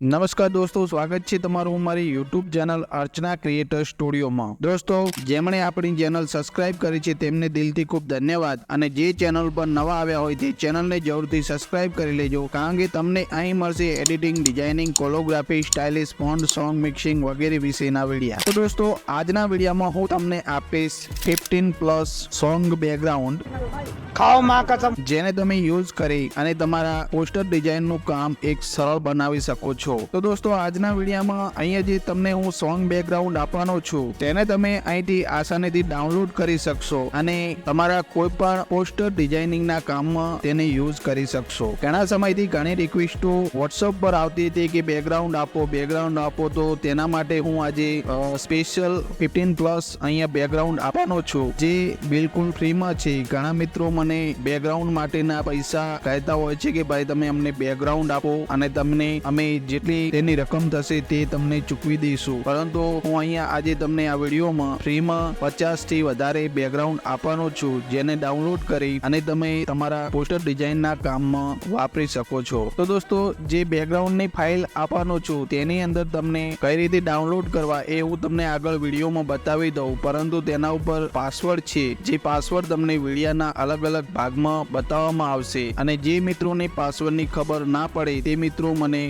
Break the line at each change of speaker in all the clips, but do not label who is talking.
નમસ્કાર દોસ્તો સ્વાગત છે તમારું મારી યુટ્યુબ ચેનલ અર્ચના ક્રિએટર સ્ટુડિયોમાં દોસ્તો જેમણે આપણી ચેનલ સબસ્ક્રાઇબ કરી છે તેમને દિલથી ખૂબ ધન્યવાદ અને જે ચેનલ પર નવા આવ્યા હોય તે ચેનલને જરૂરથી સબસ્ક્રાઇબ કરી લેજો કારણ કે તમને અહીં મળશે editing designing calligraphy stylish font song mixing વગેરે વિશેના વિડીયા તો દોસ્તો આજના વિડીયામાં હું તમને આપીશ ફિફ્ટીન પ્લસ સોંગ બેકગ્રાઉન્ડ
ખાઓ માં કસમ.
જેને તમે યુઝ કરી અને તમારા પોસ્ટર ડિઝાઇનનું કામ એક સરળ બનાવી શકો છો. તો દોસ્તો, આજના વિડીયોમાં અહીંયા જે તમને હું સોંગ બેકગ્રાઉન્ડ આપવાનો છું, તેને તમે અહીંથી આસાનીથી ડાઉનલોડ કરી શકશો અને તમારા કોઈ પણ પોસ્ટર ડિઝાઇનિંગના કામમાં તેને યુઝ કરી શકશો. ઘણા સમયથી ઘણી રિક્વેસ્ટો વોટ્સઅપ પર આવતી હતી કે બેકગ્રાઉન્ડ આપો બેકગ્રાઉન્ડ આપો, તો તેના માટે હું આજે સ્પેશિયલ ફિફ્ટીન પ્લસ અહીંયા બેકગ્રાઉન્ડ આપવાનો છું, જે બિલકુલ ફ્રીમાં છે. ઘણા મિત્રો મને બેકગ્રાઉન્ડ માટેના પૈસા કહેતા હોય છે કે ભાઈ, તમે અમને બેકગ્રાઉન્ડ આપો અને તમને અમે જેટલી તેની રકમ થશે તે તમને ચૂકવી દઈશું. પરંતુ હું અહીંયા આજે તમને આ વિડીયોમાં ફ્રીમાં પચાસથી વધારે બેકગ્રાઉન્ડ આપવાનો છું, જેને ડાઉનલોડ કરી અને તમે તમારા પોસ્ટર ડિઝાઇનના કામમાં વાપરી શકો છો. તો દોસ્તો, જે બેકગ્રાઉન્ડની ફાઇલ આપવાનો છું, તેની અંદર તમને કઈ રીતે ડાઉનલોડ કરવા એ હું તમને આગળ વિડીયોમાં બતાવી દઉં. પરંતુ તેના ઉપર પાસવર્ડ છે, જે પાસવર્ડ તમને વિડીયાના અલગ અલગ ભાગમાં બતાવવામાં આવશે. અને જે મિત્રોને પાસવર્ડની ખબર ના પડે, તે મિત્રો મને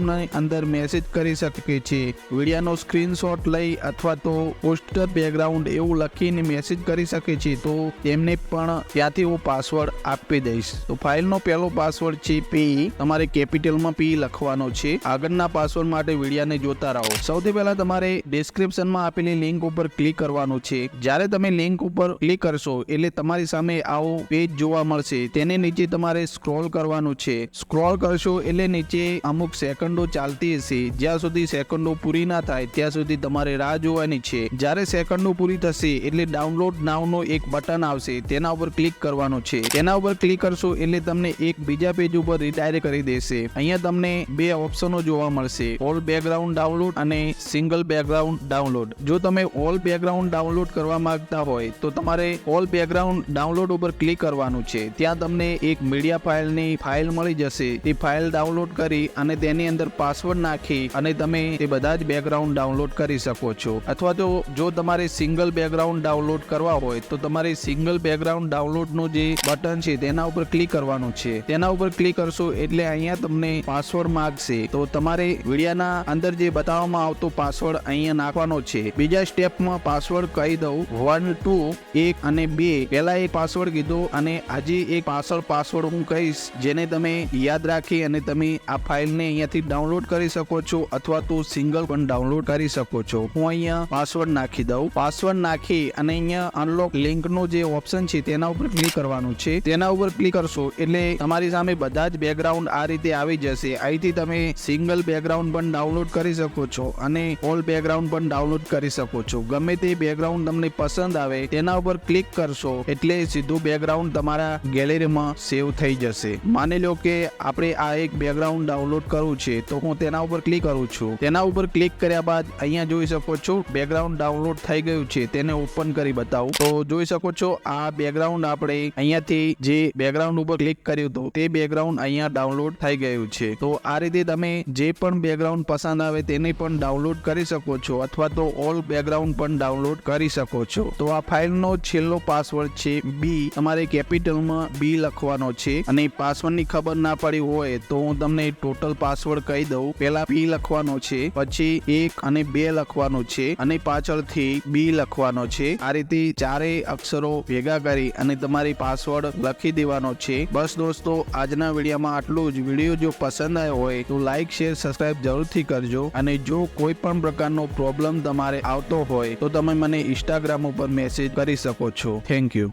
ઇન્સ્ટાગ્રામની અંદર મેસેજ કરી શકે છે. વિડીયાનો સ્ક્રીનશોટ લઈ અથવા તો પોસ્ટર બેકગ્રાઉન્ડ એવું લખીને મેસેજ કરી શકે છે. તો તેમને પણ ત્યાંથી હું પાસવર્ડ આપી દઈશ. તો ફાઇલનો પહેલો પાસવર્ડ છે પી તમારે કેપિટલમાં પી લખવાનો છે. આગળના પાસવર્ડ માટે વિડીયાને જોતા રહો. સૌથી પહેલા તમારે ડિસ્ક્રિપ્શનમાં આપેલી લિંક ઉપર ક્લિક કરવાનું છે. જ્યારે તમે લિંક ઉપર ક્લિક કરશો, એટલે તમારી સામે આવો પેજ જોવા મળશે. તેને નીચે તમારે સ્ક્રોલ કરવાનું છે. સ્ક્રોલ કરશો, એટલે નીચે અમુક સેકન્ડો ચાલતી હશે. જ્યાં સુધી સેકન્ડો પૂરી ના થાય, ત્યાં સુધી તમારે રાહ જોવાની છે. જ્યારે સેકન્ડો પૂરી થશે, એટલે ડાઉનલોડ નાવનો એક બટન આવશે. તેના ઉપર ક્લિક કરવાનું છે. તેના ઉપર ક્લિક કરશો, એટલે તમને એક બીજા પેજ ઉપર રિડાયરેક્ટ કરી દેશે. અહીંયા તમને બે ઓપ્શનો જોવા મળશે. ઓલ બેકગ્રાઉન્ડ ડાઉનલોડ અને સિંગલ બેકગ્રાઉન્ડ ડાઉનલોડ જો તમે ઓલ બેકગ્રાઉન્ડ ડાઉનલોડ કરવા માંગતા હોય, તો તમારે ઓલ બેકગ્રાઉન્ડ ડાઉનલોડ ઉપર ક્લિક કરવાનું છે. ત્યાં તમને એક મીડિયા ફાઇલની ફાઇલ મળી જશે. તે ફાઇલ ડાઉનલોડ કરી અને તેની અંદર પાસવર્ડ નાખી અને તમે તે બધા જ બેકગ્રાઉન્ડ ડાઉનલોડ કરી શકો છો. અથવા તો જો તમારે સિંગલ બેકગ્રાઉન્ડ ડાઉનલોડ કરવા હોય, તો તમારે સિંગલ બેકગ્રાઉન્ડ ડાઉનલોડનું જે બટન છે, તેના ઉપર ક્લિક કરવાનું છે. તેના ઉપર ક્લિક કરશો એટલે અહીંયા તમને પાસવર્ડ માંગશે. તો તમારે વિડિયાના અંદર જે બતાવવામાં આવતો પાસવર્ડ અહીંયા નાખવાનો છે. બીજા સ્ટેપમાં પાસવર્ડ કહી દઉં. વન ટુ એક અને બે. પહેલા એક પાસવર્ડ કીધો અને આજે એક પાછળ પાસવર્ડ હું કહીશ, જેને તમે યાદ રાખી અને તમે આ ફાઇલને અહીંયાથી ડાઉનલોડ કરી શકો છો અથવા તો સિંગલ પણ ડાઉનલોડ કરી શકો છો. હું અહીંયા પાસવર્ડ નાખી દઉં. પાસવર્ડ નાખી અને અહીંયા અનલોક લિંકનો જે ઓપ્શન છે તેના ઉપર ક્લિક કરવાનું છે. તેના ઉપર ક્લિક કરશો એટલે તમારી સામે બધા જ બેકગ્રાઉન્ડ આ રીતે આવી જશે. અહીંથી તમે સિંગલ બેકગ્રાઉન્ડ પણ ડાઉનલોડ કરી શકો છો અને ઓલ બેકગ્રાઉન્ડ પણ ડાઉનલોડ કરી શકો છો. ગમે તે બેકગ્રાઉન્ડ તમને પસંદ આવે તેના ઉપર ક્લિક કરશો એટલે સીધું બેકગ્રાઉન્ડ તમારા ગેલેરીમાં સેવ થઈ જશે. માની લો કે આપણે આ એક બેકગ્રાઉન્ડ ડાઉનલોડ કરવું છે. તો હું તેના ઉપર ક્લિક કરું છું. તેના ઉપર ક્લિક કર્યા બાદ અહીંયા જોઈ શકો છો બેકગ્રાઉન્ડ ડાઉનલોડ થઈ ગયું છે. તેને ઓપન કરી બતાવું. તો જોઈ શકો છો આ બેકગ્રાઉન્ડ આપણે અહીંયાથી જે બેકગ્રાઉન્ડ ઉપર ક્લિક કર્યું હતું, તે બેકગ્રાઉન્ડ અહીંયા ડાઉનલોડ થઈ ગયું છે. તો આ રીતે તમે જે પણ બેકગ્રાઉન્ડ પસંદ આવે તેને પણ ડાઉનલોડ કરી શકો છો અથવા તો ઓલ બેકગ્રાઉન્ડ પણ ડાઉનલોડ કરી શકો છો. તો આ ફાઇલનો છેલ્લો પાસવર્ડ છે બી તમારે કેપિટલમાં બી લખવાનો છે અને પાસવર્ડની ખબર ના પડી હોય તો હું તમને ટોટલ પાસવર્ડ કહી દઉં. પેલા પી લખવાનો છે, પછી એક અને બે લખવાનો છે અને પાછળથી બી લખવાનો છે. આ રીતે ચારેય અક્ષરો ભેગા કરી અને તમારી પાસવર્ડ લખી દેવાનો છે. બસ દોસ્તો, આજના વિડીયોમાં આટલું જ. વીડિયો જો પસંદ આવ્યો હોય તો લાઈક, શેર, સબસ્ક્રાઇબ જરૂરથી કરજો. અને જો કોઈ પણ પ્રકારનો પ્રોબ્લેમ તમારે આવતો હોય તો તમે મને ઇન્સ્ટાગ્રામ ઉપર મેસેજ કરી શકો છો. Thank you